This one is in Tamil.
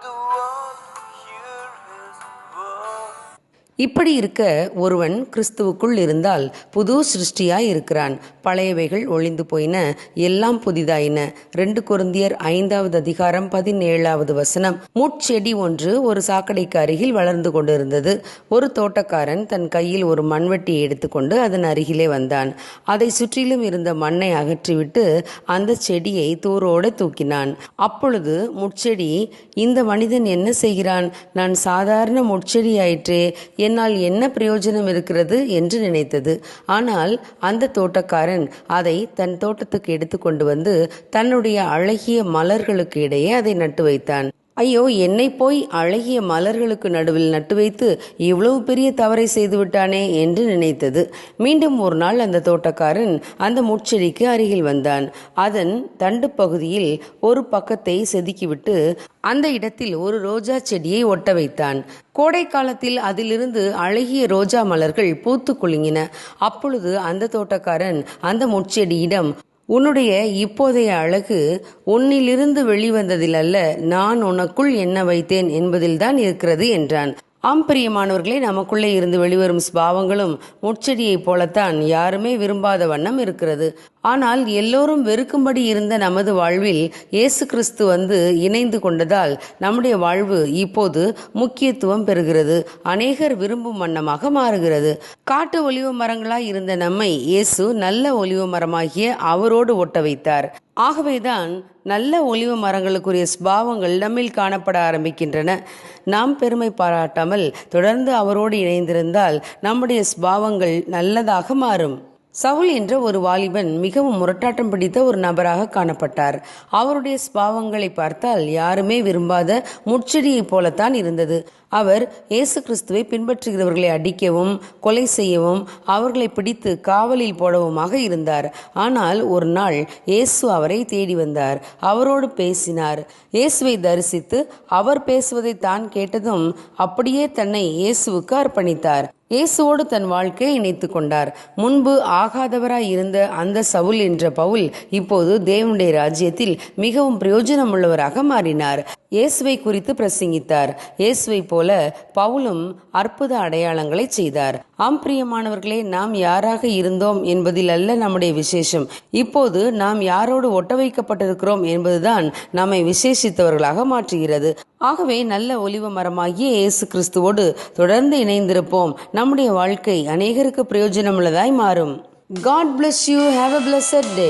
the world. இப்படி இருக்க ஒருவன் கிறிஸ்துவுக்குள் இருந்தால் புது சிருஷ்டியாய் இருக்கிறான். பழையவைகள் ஒளிந்து போயின எல்லாம் புதிதாயின. ரெண்டு கொருந்தியர் ஐந்தாவது அதிகாரம் பதினேழாவது வசனம். முட்செடி ஒன்று ஒரு சாக்கடைக்கு அருகில் வளர்ந்து கொண்டிருந்தது. ஒரு தோட்டக்காரன் தன் கையில் ஒரு மண்வெட்டியை எடுத்துக்கொண்டு அதன் அருகிலே வந்தான். அதை சுற்றிலும் இருந்த மண்ணை அகற்றிவிட்டு அந்த செடியை தூரோடு தூக்கினான். அப்பொழுது முட்செடி இந்த மனிதன் என்ன செய்கிறான்? நான் சாதாரண முட்செடி ஆயிற்றே என்னால் என்ன பிரயோஜனம் இருக்கிறது என்று நினைத்தது. ஆனால் அந்த தோட்டக்காரன் அதை தன் தோட்டத்துக்கு எடுத்துக்கொண்டு வந்து தன்னுடைய அழகிய மலர்களுக்கு இடையே அதை நட்டு வைத்தான். ஐயோ என்னை போய் அழகிய மலர்களுக்கு நடுவில் நட்டு வைத்து இவ்வளவு பெரிய தவறை செய்துவிட்டானே என்று நினைத்தது. மீண்டும் ஒரு நாள் அந்த தோட்டக்காரன் அந்த முட்செடிக்கு அருகில் வந்தான். அதன் தண்டு பகுதியில் ஒரு பக்கத்தை செதுக்கிவிட்டு அந்த இடத்தில் ஒரு ரோஜா செடியை ஒட்ட வைத்தான். கோடை காலத்தில் அதிலிருந்து அழகிய ரோஜா மலர்கள் பூத்து குலுங்கின. அப்பொழுது அந்த தோட்டக்காரன் அந்த முட்செடியிடம் உன்னுடைய இப்போதைய அழகு உன்னிலிருந்து வெளிவந்ததில் அல்ல நான் உனக்குள் என்ன வைத்தேன் என்பதில்தான் இருக்கிறது என்றான். ஆம் பிரியமானவர்களே நமக்குள்ளே இருந்து வெளிவரும் ஸ்பாவங்களும் முட்செடியைப் போலத்தான் யாருமே விரும்பாத வண்ணம் இருக்கிறது. ஆனால் எல்லோரும் வெறுக்கும்படி இருந்த நமது வாழ்வில் இயேசு கிறிஸ்து வந்து இணைந்து கொண்டதால் நம்முடைய வாழ்வு இப்போது முக்கியத்துவம் பெறுகிறது. அநேகர் விரும்பும் வண்ணமாக மாறுகிறது. காட்டு ஒலிவ மரங்களாய் இருந்த நம்மை இயேசு நல்ல ஒலிவ மரமாகிய அவரோடு ஒட்ட வைத்தார். ஆகவேதான் நல்ல ஒலிவ மரங்களுக்குரிய ஸ்பாவங்கள் நம்மில் காணப்பட ஆரம்பிக்கின்றன. நாம் பெருமை பாராட்டாமல் தொடர்ந்து அவரோடு இணைந்திருந்தால் நம்முடைய ஸ்பாவங்கள் நல்லதாக மாறும். சவுல் என்ற ஒரு வாலிபன் மிகவும் முரட்டாட்டம் பிடித்த ஒரு நபராக காணப்பட்டார். அவருடைய ஸ்பாவங்களை பார்த்தால் யாருமே விரும்பாத முட்செடியைப் போலத்தான் இருந்தது. அவர் இயேசு கிறிஸ்துவை பின்பற்றுகிறவர்களை அடிக்கவும் கொலை செய்யவும் அவர்களை பிடித்து காவலில் போடவுமாக இருந்தார். ஆனால் ஒரு நாள் இயேசு அவரை தேடி வந்தார். அவரோடு பேசினார். இயேசுவை தரிசித்து அவர் பேசுவதை தான் கேட்டதும் அப்படியே தன்னை இயேசுவுக்கு அர்ப்பணித்தார். இயேசுவோடு தன் வாழ்க்கையை இணைத்து கொண்டார். முன்பு ஆகாதவராய் இருந்த அந்த சவுல் என்ற பவுல் இப்போது தேவனுடைய ராஜ்யத்தில் மிகவும் பிரயோஜனம் உள்ளவராக மாறினார். இயேசுவை குறித்து பிரசங்கித்தார். இயேசுவை போல பவுலும் அற்புத அடையாளங்களை செய்தார். ஆம் பிரியமானவர்களே நாம் யாராக இருந்தோம் என்பதில் அல்ல நம்முடைய விசேஷம். இப்போது நாம் யாரோடு ஒட்ட வைக்கப்பட்டிருக்கிறோம் என்பதுதான் நம்மை விசேஷித்தவர்களாக மாற்றுகிறது. ஆகவே நல்ல ஒலிவ மரமாகிய இயேசு கிறிஸ்துவோடு தொடர்ந்து இணைந்திருப்போம். நம்முடைய வாழ்க்கை அநேகருக்கு பிரயோஜனமுள்ளதாய் மாறும். God bless you have a blessed day